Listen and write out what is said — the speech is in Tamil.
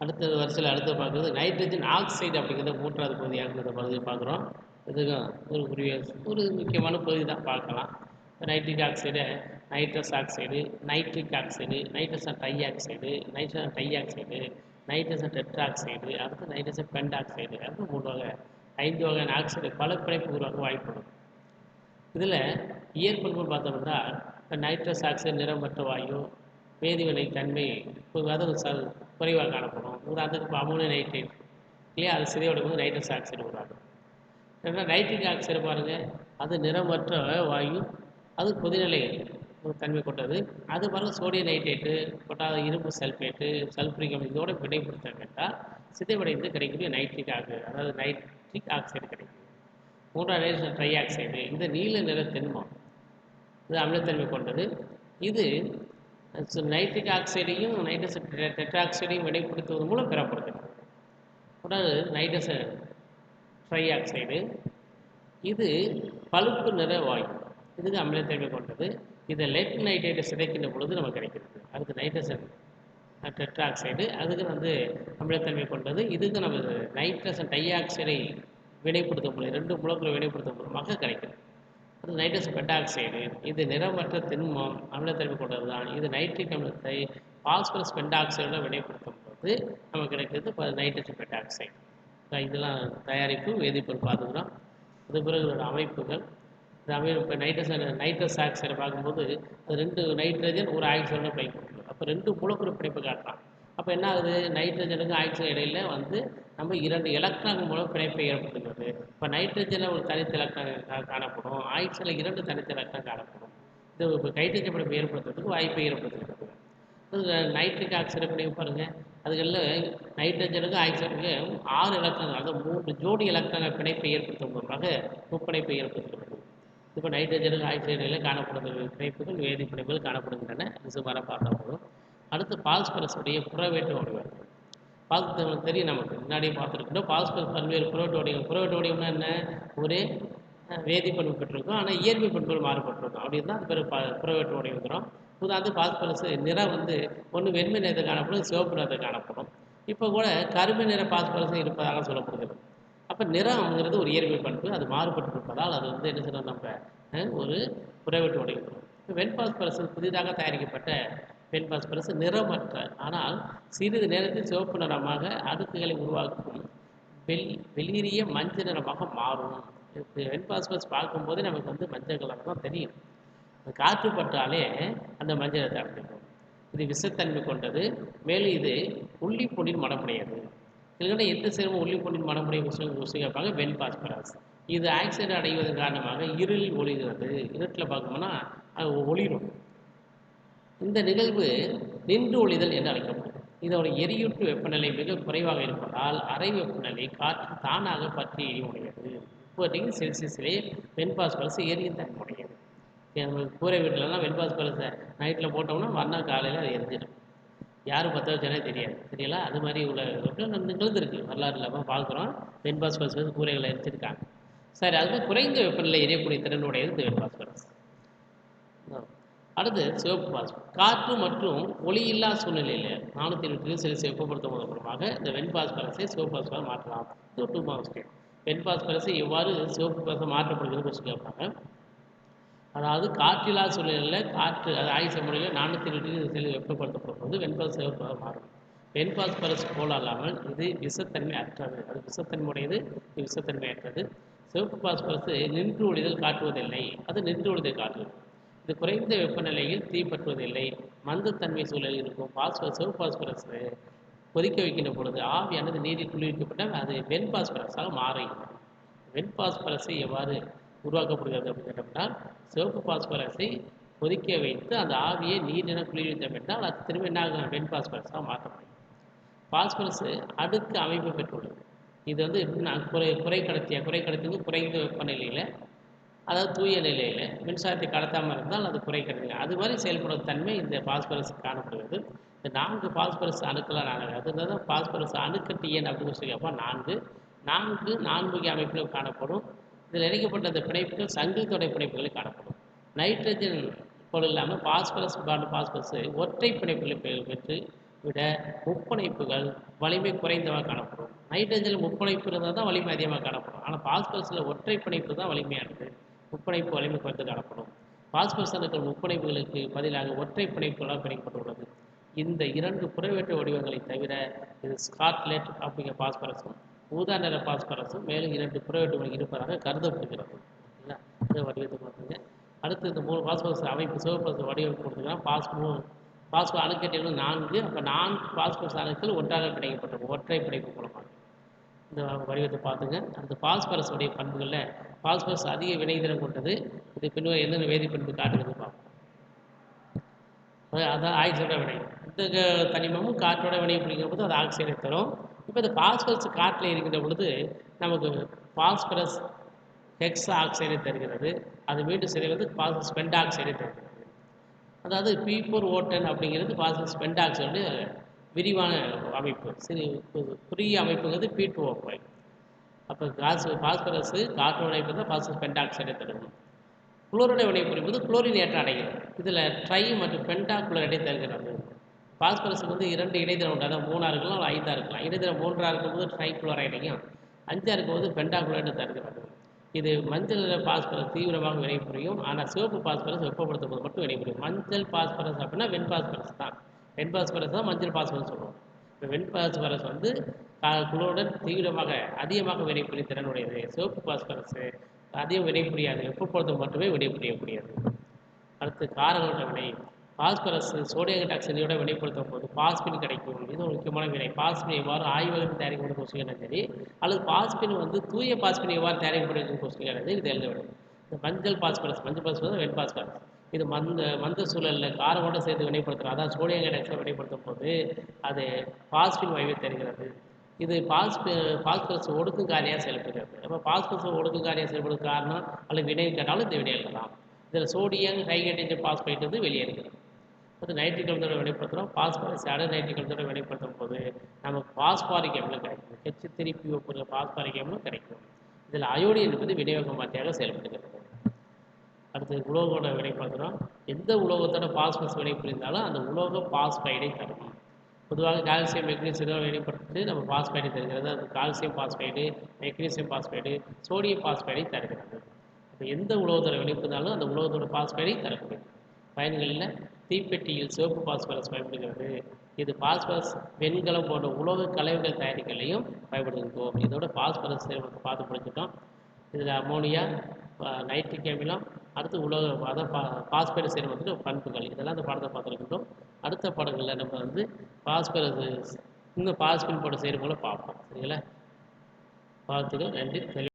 அடுத்தது வரிசையில் அடுத்து பார்க்குறது நைட்ரஜன் ஆக்சைடு அப்படிங்கிறத மூன்றாவது பகுதியாக இந்த பகுதியை பார்க்குறோம் இதுக்கும் ஒரு குறிய ஒரு முக்கியமான பகுதி தான் பார்க்கலாம். Nitric oxide nitrous oxide nitric oxide nitrogen dioxide nitrogen dioxide nitrogen tetroxide அடுத்து நைட்ரசன் ஆக்சைடு அடுத்து மூணு வகை ஐந்து வகையான ஆக்சைடு பல பிழைப்பு உருவாக்க வாய்ப்படும் இதில் இயற்பண்புகள் பார்த்தோம்னா இப்போ நைட்ரஸ் ஆக்சைடு நிறமற்ற வாயு வேதிவினை தன்மை அதுவும் சல் குறைவாக காணப்படும். உதாரணத்துக்கு இப்போ அமோனிய நைட்ரேட் இல்லையா? அது சிதைவடையும் போது நைட்ரஸ் ஆக்சைடு உருவாகும் ஏன்னா நைட்ரிக் ஆக்சைடு பாருங்கள் அது நிறமற்ற வாயு அது கொதிநிலை ஒரு தன்மை கொண்டது. அது பாருங்கள் சோடியம் நைட்ரேட்டு கொட்டாத இரும்பு சல்ஃபேட்டு சல்ஃபரிக் இதோட வினைப்படுத்த கேட்டால் சிதைவடைந்து கிடைக்கக்கூடிய நைட்ரிக் ஆக்சைடு அதாவது நைட்ரிக் ஆக்சைடு கிடைக்கும். மூன்றாவது நைட்ரஜன் ட்ரை ஆக்சைடு இந்த நீல நிற திண்மம் இது அமிலத்தன்மை கொண்டது. இது நைட்ரிக் ஆக்சைடையும் நைட்ரஸ் டெட்ராக்சைடையும் வினைப்படுத்துவதன் மூலம் பெறப்படுகிறது அதாவது நைட்ரசன் ட்ரை ஆக்சைடு இது பழுப்பு நிற வாயு. இதுக்கு அமிலத்தன்மை கொண்டது. இதை லெட் நைட்ரேட்டை சிதைக்கின்ற பொழுது நமக்கு கிடைக்கிறது. அதுக்கு நைட்ரசன் டெட்ராக்சைடு அதுக்கு வந்து அமிலத்தன்மை கொண்டது. இதுக்கு நம்ம நைட்ரசன் டை ஆக்சைடை வினைப்படுத்தும் மூலம் ரெண்டு மூலங்களை வினைப்படுத்தும் மூலமாக கிடைக்கிறது. நைட்ரஸ் பெண்டாக்சைடு இது நிறமற்ற திண்மம் அமிலத்தன்மை கொண்டது தான் இது நைட்ரிக் அமிலத்தை பாஸ்பரஸ் பெண்டாக்சைடோட வினைப்படுத்தும் போது நமக்கு கிடைக்கிறது நைட்ரஸ் பெண்டாக்சைடு. இதெல்லாம் தயாரிப்பு வேதிப்பொருள் பார்த்துக்கிறோம் அது பிறகு இதோட அமைப்புகள். இந்த அமைப்பு இப்போ நைட்ரஸ் நைட்ரஸ் ஆக்சைடை பார்க்கும்போது அது ரெண்டு நைட்ரஜன் ஒரு ஆக்சைடு பிணைப்பு அப்போ ரெண்டு மூலக்கூறு பிணைப்பு காட்டலாம் அப்போ என்ன ஆகுது? நைட்ரஜனுக்கும் ஆக்சிஜன் இடையில வந்து நம்ம இரண்டு எலக்ட்ரான் மூலம் பிணைப்பை ஏற்படுத்துகிறது இப்போ நைட்ரஜனில் ஒரு தனித்த எலக்ட்ரான் காணப்படும். ஆக்சிஜனில் இரண்டு தனித்த எலக்ட்ரான் காணப்படும். இது இப்போ ஹைட்ரஜன் பிணைப்பு ஏற்படுத்துறதுக்கு வாய்ப்பை ஏற்படுத்துகிறது. நைட்ரிக் ஆக்சைடு பிணைப்பு பாருங்கள் அதுகளில் நைட்ரஜனுக்கும் ஆக்சைடுக்கும் ஆறு எலக்ட்ரான் அதாவது மூன்று ஜோடி எலக்ட்ரான் பிணைப்பை ஏற்படுத்தும் மூலமாக முப்பிணைப்பை ஏற்படுத்துகிறது. இப்போ நைட்ரஜனுக்கு ஆக்சைடுகளில் காணப்படுகிற பிணைப்புகள் வேதி பிணைப்புகள் காணப்படுகின்றன. இது சுமாராக பார்த்தா போதும். அடுத்து பாஸ்பரஸுடைய புறவேட்டு வடிவம். பார்த்து நமக்கு தெரியும் நமக்கு. முன்னாடியே பார்த்துருக்கோம் பாஸ்பரஸ் பல்வேறு புறவேட்டு வடிவம். புறவேட்டு வடிவம்னா என்ன? ஒரே வேதி பண்பு பெற்றிருக்கும். ஆனால் இயற்கை பண்புகள் மாறுபட்டிருக்கும். அப்படின்னு தான் அது பேர் ப புறவேட்டு வடிவங்கிறோம். உதாரணத்து பாஸ்பரஸ் நிறம் வந்து ஒன்று வெண்மை நிறத்தை காணப்படும் சிவப்பு நிறத்தை காணப்படும். இப்போ கூட கருமை நிற பாஸ்பரஸ் இருப்பதாக சொல்லப்படுகிறது. அப்போ நிறம்ங்கிறது ஒரு இயற்கை பண்பு. அது மாறுபட்டு இருப்பதால் அது வந்து என்ன சொல்கிறோம் நம்ம ஒரு புறவேட்டு வடிவம். வெண்பாஸ்பரஸ் புதிதாக தயாரிக்கப்பட்ட பெண் பாஸ்பரஸ் நிறமற்ற ஆனால் சிறிது நேரத்தில் சிவப்பு நிறமாக அடுக்குகளை உருவாக்கும் வெள் வெளிரிய மஞ்சள் நிறமாக மாறும். வெண் பாஸ்பரஸ் பார்க்கும்போது நமக்கு வந்து மஞ்சள் கலர் தான் தெரியும். காற்று பட்டாலே அந்த மஞ்சள் நிறத்தை அடைக்கும் இது விஷத்தன்மை கொண்டது. மேலும் இது உள்ளி பொண்ணின் மடமுடையது இல்லைன்னா எந்த சேர்மம் உள்ளி பொண்ணின் மடமுடைய கொஸ்டின் கொஸ்டின் கேட்பாங்க வெண் பாஸ்பரஸ் இது ஆக்சைடு அடைவதன் காரணமாக இருளில் ஒளிகிறது. இருட்டில் பார்க்கணும்னா அது ஒளிரும். இந்த நிகழ்வு நின்று ஒளிதல் என்று அழைக்கப்படும். இதோட எரியூட்டு வெப்பநிலை மிக குறைவாக இருப்பதால் அறை வெப்பநிலை காற்று தானாக பற்றி எரியுடையது முப்பது டிகிரி செல்சியஸிலே வெண் பலசு எரியும் தன்மையுடையது. நம்ம கூரை வீட்டிலலாம் வெண் பாஸ்பரஸை நைட்டில் போட்டோம்னா மறுநாள் காலையில் அது எரிஞ்சிடும். யார் பற்ற வச்சாலே தெரியாது. தெரியல? அது மாதிரி உள்ள நிகழ்ந்துருக்கு. வரலாறு இல்லாமல் பார்க்குறோம். வெண் பாஸ்பரஸ் வந்து கூரைகளை எரிச்சிருக்காங்க சரி அது குறைந்த வெப்பநிலை எரியக்கூடிய திறனுடையது இந்த வெண்பாஸ் அடுத்து சிவப்பு பாஸ்பரஸ் காற்று மற்றும் ஒளியில்லா சூழ்நிலையில் நானூற்றி இருபத்தி சில செல்சியஸ் வெப்பப்படுத்துவதன் மூலமாக இந்த வெண் பாஸ்பரஸை சிவப்பு பாஸ்பரஸ் மாற்றலாம் டூ டூ மார்க்ஸ் வெண் பாஸ்பரஸை எவ்வாறு சிவப்பு பாஸ்பரஸ் மாற்றப்படுகிறது கொஸ்டின் கேட்பாங்க. அதாவது காற்றில்லா சூழ்நிலையில் காற்று அது ஆயுச முறையில் நானூற்றி இருபது சில வெப்பப்படுத்தப்படும் போது வெண்பாஸ் சிவப்பாக மாறும். வெண் பாஸ்பரஸ் போல அல்லாமல் இது விஷத்தன்மை அற்றது. அது விஷத்தன்மையுடையது இது விஷத்தன்மை அற்றது சிவப்பு பாஸ்பரஸ் நின்று ஒளிதல் காட்டுவதில்லை. அது நின்று ஒளிதல் காட்டுவது இது குறைந்த வெப்பநிலையில் தீப்பற்றுவதில்லை. மந்தத்தன்மை சூழல் இருக்கும் பாஸ்பரஸ் சிவ பாஸ்பரஸ் கொதிக்க வைக்கின்ற பொழுது ஆவியானது நீரில் குளிர்விக்கப்பட்டால் அது வெண் பாஸ்பரஸாக மாறுகிறது வெண் பாஸ்பரஸை எவ்வாறு உருவாக்கப்படுகிறது அப்படின்னு கேட்டோம்னா சிவப்பு பாஸ்பரஸை கொதிக்க வைத்து அந்த ஆவியை நீரின குளிர்வித்தோம் என்றால் அது திரும்ப என்ன வெண் பாஸ்பரஸாக மாற்றப்படும். பாஸ்பரஸ் அடுக்கு அமைப்பு பெற்றுள்ளது. இது வந்து குறை குறை கடத்திய குறை கடத்திக்கு குறைந்த வெப்பநிலையில் அதாவது தூய நிலையில் மின்சாரத்தை கடத்தாமல் இருந்தால் அது குறை அது மாதிரி செயல்படும் தன்மை இந்த பாஸ்பரஸ் காணப்படுகிறது. இந்த நான்கு பாஸ்பரஸ் அணுக்களாக நாங்கள் அதுதான் தான் பாஸ்பரஸ் அணுக்கட்டு ஏன் அப்படின்னு சொல்லியப்போ நான்கு நான்கு நான்கு நான்முகி அமைப்பில் காணப்படும். இதில் இணைக்கப்பட்ட அந்த பிணைப்புகள் சங்கில் தொடை பிணைப்புகளில் காணப்படும். நைட்ரஜன் போல் இல்லாமல் பாஸ்பரஸ் பாண்டு பாஸ்பரஸ் ஒற்றை பிணைப்புகளை பெற்று விட முப்பணைப்புகள் வலிமை குறைந்தவாக காணப்படும். நைட்ரஜனில் முப்பணைப்பு இருந்தால் தான் வலிமை அதிகமாக காணப்படும். ஆனால் பாஸ்பரஸில் ஒற்றை பிணைப்பு தான் வலிமையானது. முப்பணைப்பு வலிமைப்படுத்த குறைந்து காணப்படும் பாஸ்பரஸ் அணுக்கள் முப்பணைப்புகளுக்கு பதிலாக ஒற்றை பிணைப்புகளால் பிணைக்கப்பட்டுள்ளது இந்த இரண்டு புறவேற்ற வடிவங்களை தவிர இது ஸ்காட்லெட் அப்படிங்கிற பாஸ்பரஸும் ஊதா நிற பாஸ்பரஸும் மேலும் இரண்டு புறவேற்றுகள் இருப்பதாக கருதப்படுகிறது. இந்த வடிவத்தை பார்த்துங்க. அடுத்து இந்த மூணு பாஸ்பரஸ் அமைப்பு சிவப்பு வடிவம் கொடுத்துக்கலாம் பாஸ் மூணு பாஸ்போ அணுக்கட்டிகள் நான்கு அப்போ நான்கு பாஸ்பரஸ் அணுக்கள் ஒன்றாக பிணைக்கப்பட்டிருக்கும். ஒற்றை பிணைப்பு மூலமாக. இந்த வடிவத்தை பார்த்துங்க. அந்த பாஸ்பரஸ் உடைய பண்புகளில் பாஸ்பரஸ் அதிக வினைதிறம் கொண்டது. இது பின்னர் என்னென்ன வேதிப்பண்பு காட்டுறது பார்ப்போம் அதான் ஆக்சைடோட வினை. இந்த தனிமமும் காற்றோட வினை பிடிக்கிற போது அது ஆக்சைடை தரும். இப்போ இந்த பாஸ்பரஸ் காற்றில் இருக்கின்ற பொழுது நமக்கு பாஸ்பரஸ் ஹெக்ஸ் ஆக்சைடை தருகிறது. அது மீண்டும் சிதைவது பாஸ்பரஸ் பெண்டாக்சைடை தருகிறது. அதாவது பீப்பர் ஓட்டன் அப்படிங்கிறது பாஸ்பரஸ் பெண்டாக்சைடு விரிவான அமைப்பு. சிறு கு- அமைப்புங்கிறது பி டூ ஓ ஃபைவ். அப்போ காசு பாஸ்பரஸ் காற்று அமைப்பு தான் பாஸ்பரஸ் பென்டாக்சைடை தரும் குளோரைடை வினைபுரிவது குளோரின் ஏற்ற அடைகிறது இதில் ட்ரை மற்றும் பென்டா குளோரைடை தருகிறது பாஸ்பரஸுக்கு வந்து இரண்டு இடைத்தரம் உண்டு. அதாவது மூணாக இருக்கலாம் ஐந்தாக இருக்கலாம். இடைத்தரம் மூன்றாக இருக்கும்போது ட்ரை குளோரைடையும் அஞ்சாக இருக்கும்போது பென்டா குளோரைடு தருகிறது. இது மஞ்சள் நிற பாஸ்பரஸ் தீவிரமாக வினைபுரியும். ஆனால் சிவப்பு பாஸ்பரஸ் வெப்பப்படுத்தும் போது மட்டும் வினைபுரியும். மஞ்சள் பாஸ்பரஸ் அப்படின்னா வெண் பாஸ்பரஸ் தான். வெண் பாஸ்பரஸ் தான் மஞ்சள் பாஸ்பரஸ் சொல்லுவோம். இப்போ வெண் பாஸ்பரஸ் வந்து கா- தீவிரமாக அதிகமாக வினைபுரிய திறன் உடையது. சிவப்பு பாஸ்பரஸ் அதிகம் வினைபுரியாது வெப்பப்படுத்தும் மட்டுமே வினைபுரியக்கூடியது அடுத்து காரங்களோட வினை. பாஸ்பரஸ் சோடியம் ஹைட்ராக்சைடோட வினைப்படுத்தும் போது பாஸ்பின் கிடைக்கும். இது ஒரு முக்கியமான வினை. பாஸ்பின் எவ்வாறு ஆய்வகம் தயாரிக்கப்படும் கொஸ்டின் சரி அல்லது பாஸ்பின் வந்து தூய பாஸ்பின் எவ்வாறு தயாரிக்கப்படும் கொஸ்டின் சரி இது எழுத வேண்டும் இந்த மஞ்சள் பாஸ்பரஸ் மஞ்சள் பாஸ்பரஸ் வெண் பாஸ்பரஸ். இது மந்த மந்த சூழலில் காரமோட சேர்த்து வினைப்படுத்துகிறோம் அதான் சோடியம் ஹைட்ராக்சைடு வினைப்படுத்தும் போது அது பாஸ்பின் வாயுவை தருகிறது. இது பாஸ்பி பாஸ்பரஸ் ஒடுக்கும் காரியாக செயல்படுகிறது. அப்போ பாஸ்பரஸ் ஒடுக்கும் காரியாக செயல்படுறது காரணம் அல்லது வினை கேட்டாலும் இந்த வினை எழுதலாம். இதில் சோடியம் ஹைட்ரஜன் பாஸ்பேட் வந்து வெளியேறுகிறது. அது நைட்ரிக் கலந்தோட வினைப்படுத்துகிறோம் பாஸ்பரஸ் அட நைட்ரிக் கலந்தோட போது நமக்கு பாஸ்பாரிக் அமிலம் கிடைக்கும். ஹெச் திருப்பி ஒப்புற பாஸ்பாரிக் அமிலம் கிடைக்கும். இதில் அயோடின் என்பது விநியோக மாற்றியாக செயல்படுகிறது. அடுத்து உலோகோட வினைப்படுத்துகிறோம் எந்த உலோகத்தோட பாஸ்பரஸ் வினை புரிந்தாலும் அந்த உலோக பாஸ்பைடை தரும் பொதுவாக கால்சியம் மெக்னீசியம் வெளிப்படுத்தி நம்ம பாஸ்பைடை தருகிறது. அது calcium phosphide magnesium phosphide sodium பாஸ்பைடை தருகிறது. இப்போ எந்த உலோகத்தோட வெளிப்படுத்தாலும் அந்த உலோகத்தோட பாஸ்பைடை தரக்கூடியது பயன்களில் தீப்பெட்டியில் சிவப்பு பாஸ்பரஸ் பயன்படுகிறது. இது பாஸ்பரஸ் வெண்கலம் போன்ற உலோக கலவைகள் தயாரிக்கலையும் பயன்படுத்துகிறோம். இதோட பாஸ்பரஸ் பார்த்து படிச்சுட்டோம் இதில் அமோனியா நைட்ரிக் அமிலம் அடுத்து உலக அதான் பா பாஸ்பரஸ் சேர்மத்துக்கு பண்புகள். இதெல்லாம் அந்த பாடத்தை பார்த்துருக்கிட்டோம் அடுத்த பாடங்களில் நம்ம வந்து பாஸ்பரஸ் இன்னும் பாஸ்பின் போட சேர்மங்களை பார்ப்போம். சரிங்களா? பார்த்துக்க நன்றி